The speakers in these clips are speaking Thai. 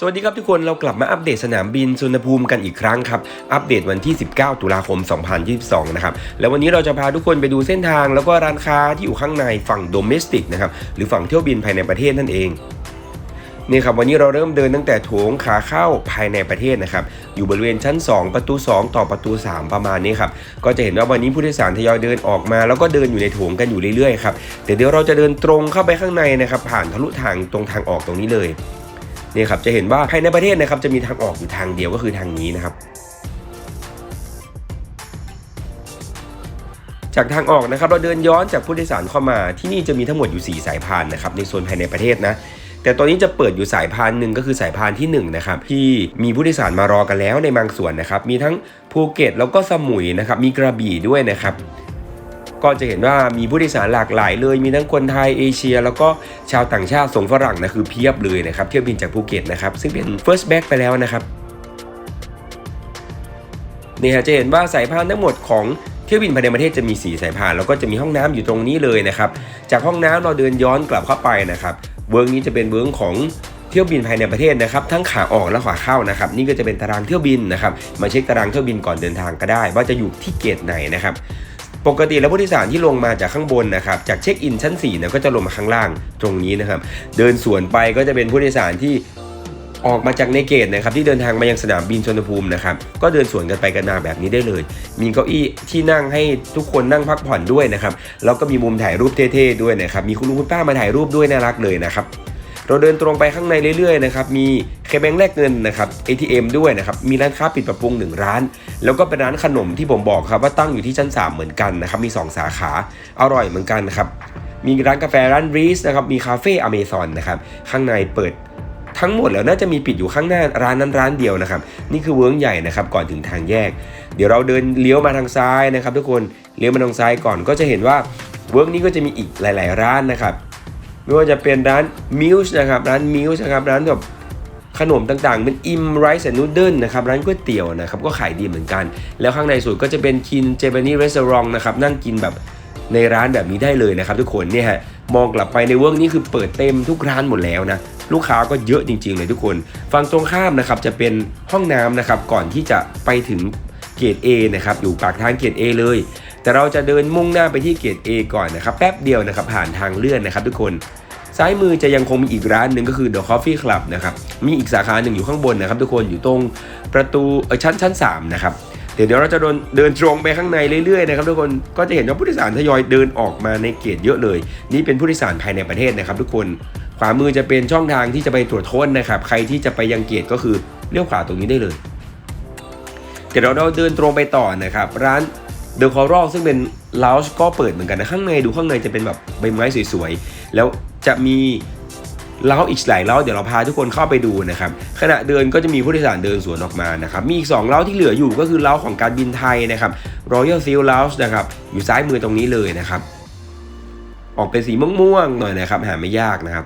สวัสดีครับทุกคนเรากลับมาอัปเดตสนามบินสุวรรภูมิกันอีกครั้งครับ อัปเดตวันที่ 19 ตุลาคม 2022 นะครับ แล้ววันนี้เราจะพาทุกคนไปดูเส้นทางแล้วก็ร้านค้าที่อยู่ข้างในฝั่งโดเมสติกนะครับ หรือฝั่งเที่ยวบินภายในประเทศนั่นเองนี่ครับวันนี้เราเริ่มเดินตั้งแต่โถงขาเข้าภายในประเทศนะครับอยู่บริเวณชั้น 2 ประตู 2 ต่อประตู 3 ประมาณนี้ครับก็จะเห็นว่าวันนี้ผู้โดยสารทยอยเดินออกมา แล้วก็เดินอยู่ในโถงกันอยู่เรื่อยๆครับแต่เดี๋ยวเราจะเดินตรงเข้าไปข้างในนะครับผ่านทะลุทางตรงทางออกตรงนี้เลย นี่ครับจะเห็นว่าภายในประเทศนะครับจะมีทางออกอยู่ทางเดียวก็คือทางนี้นะครับจากทางออกนะครับเราเดินย้อนจากผู้โดยสารเข้ามาที่นี่จะมีทั้งหมดอยู่ 4 สายพานนะครับในโซนภายในประเทศนะแต่ตอนนี้จะเปิดอยู่สายพานหนึ่งก็คือสายพานที่1นะครับที่มีผู้โดยสารมารอกันแล้วในบางส่วนนะครับมีทั้งภูเก็ตแล้วก็สมุยนะครับมีกระบี่ด้วยนะครับ ก็จะเห็นว่ามีผู้โดยสารหลากหลายเลย มีทั้งคนไทยเอเชีย แล้วก็ชาวต่างชาติส่งฝรั่งนะคือเพียบเลยนะครับเที่ยวบินจากภูเก็ตนะครับซึ่งเป็น first back ไปแล้วนะครับนี่ฮะจะเห็นว่าสายพานทั้งหมดของเที่ยวบินภายในประเทศจะมี4สายพานแล้วก็จะมีห้องน้ำอยู่ตรงนี้เลยนะครับจากห้องน้ำเราเดินย้อนกลับเข้าไปนะครับเวิร์กนี้จะเป็นเวิร์กของเที่ยวบินภายในประเทศนะครับทั้งขาออกและขาเข้านะครับนี่ก็จะเป็นตารางเที่ยวบินนะครับมาเช็คตารางเที่ยวบินก่อนเดินทางก็ได้ ว่าจะอยู่ที่เกตไหนนะครับ ปกติแล้วผู้โดยสารที่ลงมาจากข้างบนนะครับจากเช็คอินชั้น4เนี่ยก็จะลงมาข้างล่างตรงนี้นะครับ เดินสวนไปก็จะเป็นผู้โดยสารที่ออกมาจากในเกตนะครับที่เดินทางมายังสนามบินชนภูมินะครับก็เดินสวนกันไปกันมาแบบนี้ได้เลย มีเก้าอี้ที่นั่งให้ทุกคนนั่งพักผ่อนด้วยนะครับแล้วก็มีมุมถ่ายรูปเท่ๆด้วยนะครับมีคุณลุงคุณป้ามาถ่ายรูปด้วยน่ารักเลยนะครับเราเดินตรงไปข้างในเรื่อยๆนะครับมี เคแบงแลกเงินนะครับ ATM ด้วยนะครับ มีร้านค้าปิดปรับปรุงหนึ่งร้าน แล้วก็เป็นร้านขนมที่ผมบอกครับว่าตั้งอยู่ที่ชั้น 3 เหมือนกันนะครับ มี 2 สาขา อร่อยเหมือนกันนะครับ มีร้านกาแฟร้านรีสนะครับ มีคาเฟ่อเมซอนนะครับ ข้างในเปิดทั้งหมดแล้วน่าจะมีปิดอยู่ข้างหน้าร้านนั้นร้านเดียวนะครับ นี่คือเวิร์กใหญ่นะครับก่อนถึงทางแยก เดี๋ยวเราเดินเลี้ยวมาทางซ้ายนะครับ ทุกคนเลี้ยวมาทางซ้ายก่อนก็จะเห็นว่าเวิร์กนี้ก็จะมีอีกหลาย ๆ ร้านนะครับไม่ว่าจะเป็นร้านมิวส์นะครับร้านมิวส์นะครับร้านแบบ ขนมต่างๆ เป็นอิมไรซ์แอนนูเดิลนะครับร้านก๋วยเตี๋ยวนะครับก็ขายดีเหมือนกัน แล้วข้างในสุดก็จะเป็นคินเจแปนิสรีสอร์ทนะครับนั่งกินแบบในร้านแบบนี้ได้เลยนะครับทุกคนเนี่ยฮะมองกลับไปในเวิร์กนี้คือเปิดเต็มทุกร้านหมดแล้วนะลูกค้าก็เยอะจริง ๆ เลยทุกคนฝั่งตรงข้ามนะครับจะเป็นห้องน้ำนะครับก่อนที่จะไปถึงเกต A นะครับอยู่ปากทางเกต A เลย แต่เราจะเดินมุ่งหน้าไปที่เกต A ก่อนนะครับแป๊บเดียวนะครับผ่านทางเลื่อนนะครับทุกคน ซ้ายมือจะยังคงมีอีกร้านหนึ่งก็คือ The Coffee Club นะครับ มีอีกสาขาหนึ่งอยู่ข้างบนนะครับทุกคนอยู่ตรงประตูชั้นชั้น3นะครับเดี๋ยวเดี๋ยวเราจะเดินเดินตรงไปข้างในเรื่อยๆนะครับทุกคนก็จะเห็นว่าผู้โดยสารทยอยเดินออกมาในเกตเยอะเลย นี่เป็นผู้โดยสารภายในประเทศนะครับ ทุกคนขวามือจะเป็นช่องทางที่จะไปตรวจค้นนะครับ ใครที่จะไปยังเกตก็คือเลี้ยวขวาตรงนี้ได้เลย เดี๋ยวเราเดินตรงไปต่อนะครับ ร้าน The Coral ซึ่งเป็นลาวช์ก็เปิดเหมือนกันนะข้างในดูข้างในจะเป็นแบบใบไม้สวยๆ แล้ว จะมีเล้าอีกหลายเล้าเดี๋ยวเราพาทุกคนเข้าไปดูนะครับขณะเดินก็จะมีผู้โดยสารเดินสวนออกมานะครับมีอีก 2เล้าที่เหลืออยู่ก็คือเล้าของการบินไทยนะครับ Royal Seal Lounge นะครับอยู่ซ้ายมือตรงนี้เลยนะครับ ออกเป็นสีม่วงๆหน่อยนะครับหาไม่ยากนะครับ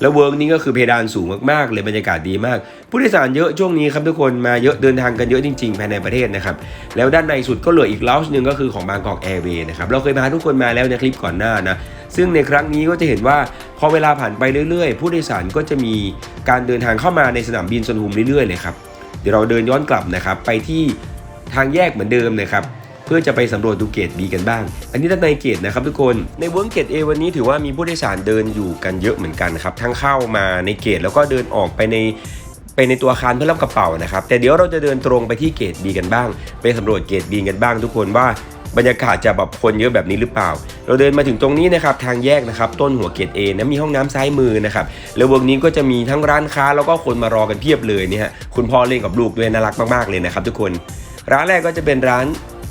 แล้วเวิร์กนี้ก็คือเพดานสูงมากๆเลยบรรยากาศดีมาก ผู้โดยสารเยอะช่วงนี้ครับทุกคนมาเยอะเดินทางกันเยอะจริงๆภายในประเทศนะครับแล้วด้านในสุดก็เหลืออีกลาส์หนึ่งก็คือของบางกอกแอร์เวย์นะครับเราเคยพาทุกคนมาแล้วในคลิปก่อนหน้านะซึ่งในครั้งนี้ก็จะเห็นว่าพอเวลาผ่านไปเรื่อยๆ ผู้โดยสารก็จะมีการเดินทางเข้ามาในสนามบินสุวรรณภูมิเรื่อยๆเลยครับเดี๋ยวเราเดินย้อนกลับนะครับไปที่ทางแยกเหมือนเดิมนะครับ เพื่อจะไปสำรวจดูเกต B กันบ้าง อันนี้ด้านในเกตนะครับทุกคนในเวิร์กเกต A วันนี้ถือว่ามีผู้โดยสารเดินอยู่กันเยอะเหมือนกันครับทั้งเข้ามาในเกตแล้วก็เดินออกไปในไปในตัวอาคารเพื่อรับกระเป๋านะครับแต่เดี๋ยวเราจะเดินตรงไปที่เกต B กันบ้าง ไปสำรวจเกต B กันบ้าง ทุกคนว่าบรรยากาศจะแบบคนเยอะแบบนี้หรือเปล่า เราเดินมาถึงตรงนี้นะครับทางแยกนะครับต้นหัวเกต A นะมีห้องน้ำซ้ายมือนะครับแล้วเวิร์กนี้ก็จะมีทั้งร้านค้าแล้วก็คนมารอกันเพียบเลยเนี่ยฮะคุณพ่อเล่นกับลูกด้วยน่ารักมากๆเลยนะครับทุกคน ร้านแรกก็จะเป็นร้าน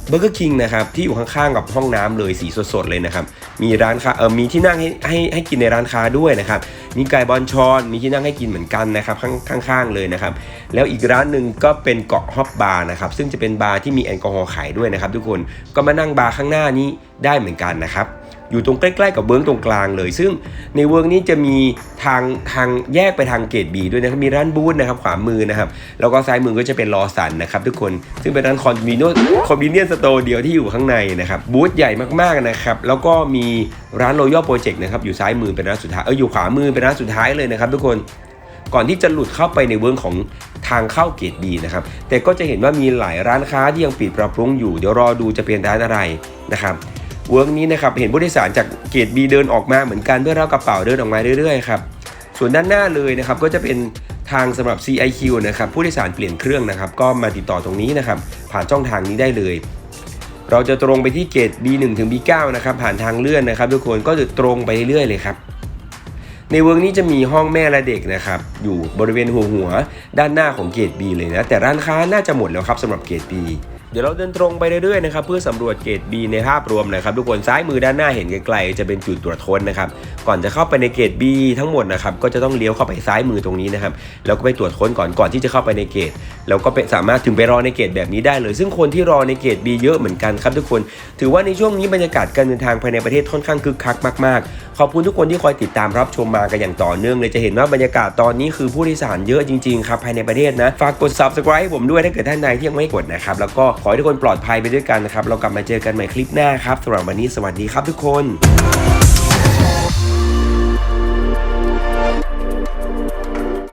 เบอร์เกอร์คิงนะครับที่อยู่ข้างๆกับห้องน้ำเลยสีสดๆเลยนะครับมีร้านค้าเออมีที่นั่งให้ให้ให้กินในร้านค้าด้วยนะครับมีไก่บอลชอนมีที่นั่งให้กินเหมือนกันนะครับข้างข้างๆเลยนะครับแล้วอีกร้านหนึ่งก็เป็นเกาะฮอปบาร์นะครับซึ่งจะเป็นบาร์ที่มีแอลกอฮอล์ขายด้วยนะครับทุกคนก็มานั่งบาร์ข้างหน้านี้ได้เหมือนกันนะครับ อยู่ตรงใกล้ๆกับเวิร์กตรงกลางเลย ซึ่งในเวิร์กนี้จะมีทางทางแยกไปทางเกตบีด้วยนะครับมีร้านบูธนะครับขวามือนะครับแล้วก็ซ้ายมือก็จะเป็นลอสันนะครับทุกคนซึ่งเป็นร้านคอนวิโนคอนวิเนียนสโตร์เดียวที่อยู่ข้างในนะครับบูธใหญ่มากๆนะครับแล้วก็มีร้าน Royal Project นะครับอยู่ซ้ายมือเป็นร้านสุดท้ายเอออยู่ขวามือเป็นร้านสุดท้ายเลยนะครับทุกคนก่อนที่จะหลุดเข้าไปในเวิร์กของทางเข้าเกตบีนะครับ แต่ก็จะเห็นว่ามีหลายร้านค้าที่ยังปิดปรับปรุงอยู่ เดี๋ยวรอดูจะเป็นร้านอะไรนะครับ เวิร์กนี้นะครับเห็นผู้โดยสารจากเกตบีเดินออกมาเหมือนกันเพื่อรับกระเป๋าเดินออกมาเรื่อยๆครับส่วนด้านหน้าเลยนะครับก็จะเป็นทางสำหรับ CIQ นะครับผู้โดยสารเปลี่ยนเครื่องนะครับ ก็มาติดต่อตรงนี้นะครับ ผ่านช่องทางนี้ได้เลย เราจะตรงไปที่เกต B1 ถึง B9 นะครับผ่านทางเลื่อนนะครับ ทุกคนก็จะตรงไปเรื่อยๆเลยครับในเวิร์กนี้จะมีห้องแม่และเด็กนะครับ อยู่บริเวณหัวหัวด้านหน้าของเกต B เลยนะ แต่ร้านค้าน่าจะหมดแล้วครับสำหรับเกต B ดี๋ยวเราเดินตรงไปเรื่อยๆนะครับเพื่อสำรวจเกต B ในภาพรวมนะครับทุกคนซ้ายมือด้านหน้าเห็นไกลๆจะเป็นจุดตรวจค้นนะครับก่อนจะเข้าไปในเกต B ทั้งหมดนะครับก็จะต้องเลี้ยวเข้าไปซ้ายมือตรงนี้นะครับแล้วก็ไปตรวจค้นก่อนก่อนที่จะเข้าไปในเกตแล้วก็สามารถถึงไปรอในเกตแบบนี้ได้เลย ซึ่งคนที่รอในเกต B เยอะเหมือนกันครับทุกคน ถือว่าในช่วงนี้บรรยากาศการเดินทางภายในประเทศค่อนข้างคึกคักมากๆ ขอบคุณทุกคนที่คอยติดตามรับชมมากันอย่างต่อเนื่องเลยจะเห็นว่าบรรยากาศตอนนี้คือผู้โดยสารเยอะจริงๆครับภายในประเทศนะฝากกด subscribe ให้ผมด้วยถ้าเกิดท่านใดที่ยังไม่กดนะครับแล้วก็อให้ทุกคนปลอดภัยไปด้วยกันนะครับ เรากลับมาเจอกันใหม่คลิปหน้าครับสำหรับวันนี้สวัสดีครับทุกคน